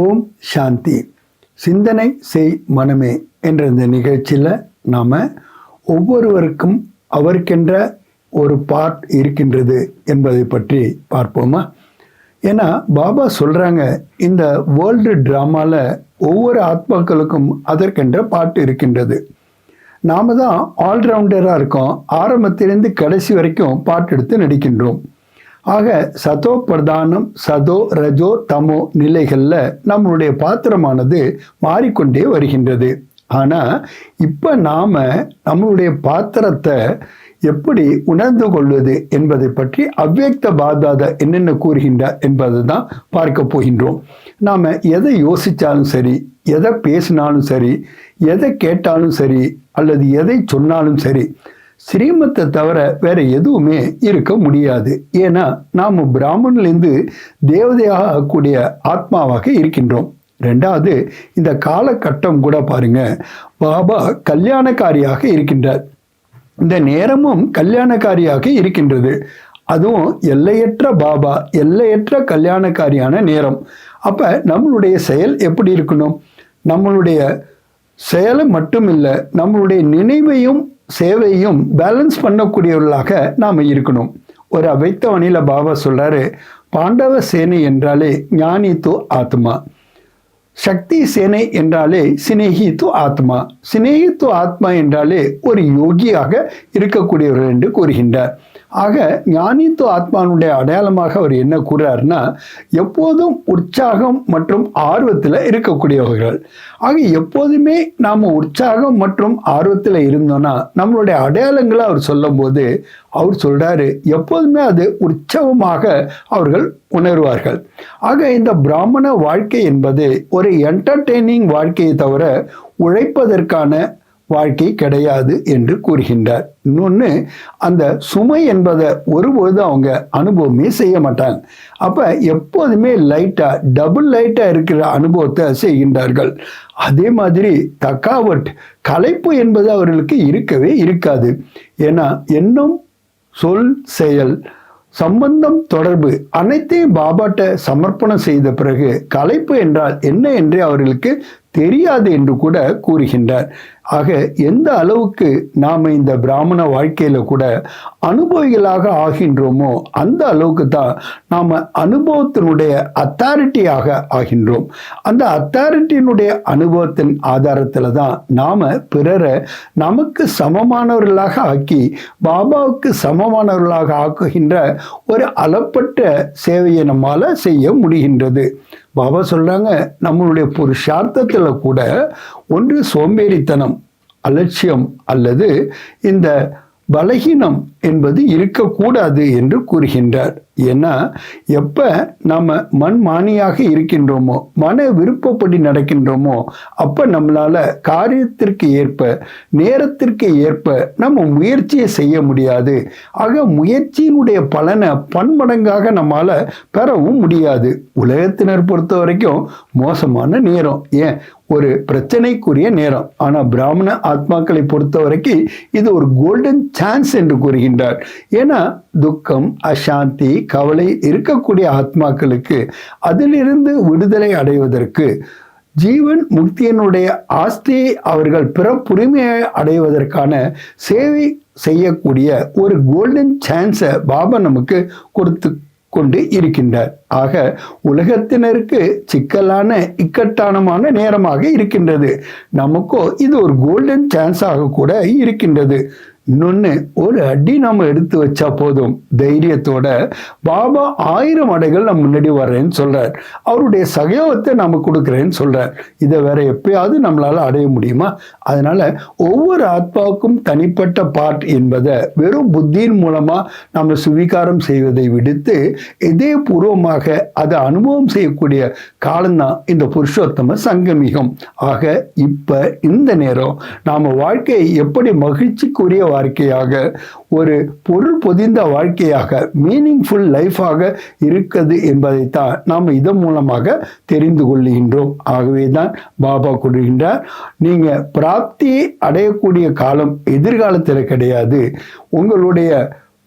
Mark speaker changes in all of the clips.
Speaker 1: ஓம் சாந்தி. சிந்தனை செய் மனமே என்ற இந்த நிகழ்ச்சியில் நாம் ஒவ்வொருவருக்கும் அவருக்கென்ற ஒரு பார்ட் இருக்கின்றது என்பதை பற்றி பார்ப்போமா? ஏன்னா பாபா சொல்கிறாங்க இந்த வேர்ல்டு ட்ராமாவில் ஒவ்வொரு ஆத்மாக்களுக்கும் அதற்கென்ற பாட்டு இருக்கின்றது. நாம் தான் ஆல்ரவுண்டராக இருக்கோம். ஆரம்பத்திலேருந்து கடைசி வரைக்கும் பாட்டு எடுத்து நடிக்கின்றோம். ஆக சதோ பிரதானம் சதோ ரஜோ தமோ நிலைகளில் நம்மளுடைய பாத்திரமானது மாறிக்கொண்டே வருகின்றது. ஆனால் இப்போ நாம் நம்மளுடைய பாத்திரத்தை எப்படி உணர்ந்து கொள்வது என்பதை பற்றி அவ்வியக்த பாதாத என்னென்ன கூறுகின்றார் என்பதை தான் பார்க்க போகின்றோம். நாம் எதை யோசித்தாலும் சரி எதை பேசினாலும் சரி எதை கேட்டாலும் சரி அல்லது எதை சொன்னாலும் சரி ஸ்ரீமத்தை தவிர வேற எதுவுமே இருக்க முடியாது. ஏன்னா நாம் பிராமணிலிருந்து தேவதையாக ஆகக்கூடிய ஆத்மாவாக இருக்கின்றோம். ரெண்டாவது இந்த காலகட்டம் கூட பாருங்க பாபா கல்யாணக்காரியாக இருக்கின்றார். இந்த நேரமும் கல்யாணக்காரியாக இருக்கின்றது. அதுவும் எல்லையற்ற பாபா எல்லையற்ற கல்யாணக்காரியான நேரம். அப்போ நம்மளுடைய செயல் எப்படி இருக்கணும்? நம்மளுடைய செயலை மட்டும் இல்லை நம்மளுடைய நினைவையும் சேவையும் பேலன்ஸ் பண்ணக்கூடியவர்களாக நாம் இருக்கணும். ஒரு அவைத்தவனியில் பாபா சொல்கிறாரு பாண்டவ சேனை என்றாலே ஞானி து ஆத்மா. சக்தி சேனை என்றாலே சினேகி து ஆத்மா. சினேகி து ஆத்மா என்றாலே ஒரு யோகியாக இருக்கக்கூடியவர்கள் என்று கூறுகின்றார். ஆக ஞானித்து ஆத்மானுடைய அடையாளமாக அவர் என்ன கூறாருன்னா எப்போதும் உற்சாகம் மற்றும் ஆர்வத்தில் இருக்கக்கூடியவர்கள். ஆக எப்போதுமே நாம் உற்சாகம் மற்றும் ஆர்வத்தில் இருந்தோன்னா நம்மளுடைய அடையாளங்களை அவர் சொல்லும்போது அவர் சொல்கிறாரு எப்போதுமே அது உற்சவமாக அவர்கள் உணர்வார்கள். ஆக இந்த பிராமண வாழ்க்கை என்பது ஒரு என்டர்டெய்னிங் வாழ்க்கையை தவிர உழைப்பதற்கான வாழ்க்கை கிடையாது என்று கூறுகின்றார். இன்னொன்று அந்த சுமை என்பதை ஒருபோது அவங்க அனுபவமே செய்ய மாட்டாங்க. அப்போ எப்போதுமே லைட்டாக டபுள் லைட்டாக இருக்கிற அனுபவத்தை செய்கின்றார்கள். அதே மாதிரி தக்காவட் கலைப்பு என்பது அவர்களுக்கு இருக்கவே இருக்காது. ஏன்னா எண்ணம் சொல் செயல் சம்பந்தம் தொடர்பு அனைத்தையும் பாபாட்ட சமர்ப்பணம் செய்த பிறகு கலைப்பு என்றால் என்ன என்று அவர்களுக்கு தெரியாது என்று கூட கூறுகின்றார். ஆக எந்த அளவுக்கு நாம் இந்த பிராமண வாழ்க்கையில் கூட அனுபவிகளாக ஆகின்றோமோ அந்த அளவுக்கு தான் நாம் அனுபவத்தினுடைய அத்தாரிட்டியாக ஆகின்றோம். அந்த அத்தாரிட்டியினுடைய அனுபவத்தின் ஆதாரத்தில் தான் நாம் பிறரை நமக்கு சமமானவர்களாக ஆக்கி பாபாவுக்கு சமமானவர்களாக ஆக்குகின்ற ஒரு அளப்பட்ட சேவையை நம்மால் செய்ய முடிகின்றது. பாபா சொல்கிறாங்க நம்மளுடைய புருஷார்த்தத்தில் கூட ஒன்று சோம்பேறித்தனம் அலட்சியம் அல்லது இந்த பலகீனம் என்பது இருக்கக்கூடாது என்று கூறுகின்றார். ஏன்னா எப்போ நம்ம மண்மானியாக இருக்கின்றோமோ மன விருப்பப்படி நடக்கின்றோமோ அப்போ நம்மளால் காரியத்திற்கு ஏற்ப நேரத்திற்கு ஏற்ப நம்ம முயற்சியை செய்ய முடியாது. ஆக முயற்சியினுடைய பலனை பன்மடங்காக நம்மால் பெறவும் முடியாது. உலகத்தினர் பொறுத்த வரைக்கும் மோசமான நேரம். ஏன்? ஒரு பிரச்சனைக்குரிய நேரம். ஆனால் பிராமண ஆத்மாக்களை பொறுத்த வரைக்கும் இது ஒரு கோல்டன் சான்ஸ் என்று கூறுகின்றார். ஏன்னா துக்கம் அசாந்தி கவலை இருக்கக்கூடிய ஆத்மாக்களுக்கு அதிலிருந்து விடுதலை அடைவதற்கு ஜீவன் முக்தியினுடைய ஆஸ்தியை அவர்கள் பிறப்புரிமையை அடைவதற்கான சேவை செய்யக்கூடிய ஒரு கோல்டன் சான்ஸை பாபா நமக்கு கொடுத்து கொண்டு இருக்கின்றார். ஆக உலகத்தினருக்கு சிக்கலான இக்கட்டானமான நேரமாக இருக்கின்றது. நமக்கோ இது ஒரு கோல்டன் சான்ஸாக கூட இருக்கின்றது. இன்னொன்று ஒரு அடி நம்ம எடுத்து வச்சா போதும். தைரியத்தோட பாபா ஆயிரம் அடைகள் நம்ம முன்னாடி வர்றேன்னு சொல்கிறார் அவருடைய சகயோகத்தை நம்ம கொடுக்குறேன்னு சொல்கிறார் இதை வேற எப்பயாவது நம்மளால் அடைய முடியுமா? அதனால் ஒவ்வொரு ஆத்மாவுக்கும் தனிப்பட்ட பார்ட் என்பதை வெறும் புத்தியின் மூலமாக நம்ம சுவீகாரம் செய்வதை விடுத்து இதே பூர்வமாக அதை அனுபவம் செய்யக்கூடிய காலம்தான் இந்த புருஷோத்தம சங்கமிகம். ஆக இப்போ இந்த நேரம் நாம் வாழ்க்கையை எப்படி மகிழ்ச்சிக்குரிய வாழ்க்கையாக ஒரு பொருள் பொதிந்த வாழ்க்கையாக மீனிங்ஃபுல் லைஃபாக இருக்குது என்பதைத்தான் நாம் இதன் மூலமாக தெரிந்து கொள்கின்றோம். ஆகவே தான் பாபா கூறுகின்றார் நீங்கள் பிராப்தியை அடையக்கூடிய காலம் எதிர்காலத்தில் கிடையாது. உங்களுடைய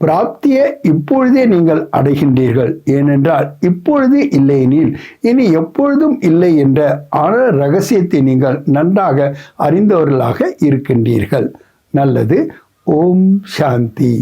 Speaker 1: பிராப்தியை இப்பொழுதே நீங்கள் அடைகின்றீர்கள். ஏனென்றால் இப்பொழுது இல்லையெனில் இனி எப்பொழுதும் இல்லை என்ற ஆழ ரகசியத்தை நீங்கள் நன்றாக அறிந்தவர்களாக இருக்கின்றீர்கள். நல்லது. ஓம் சாந்தி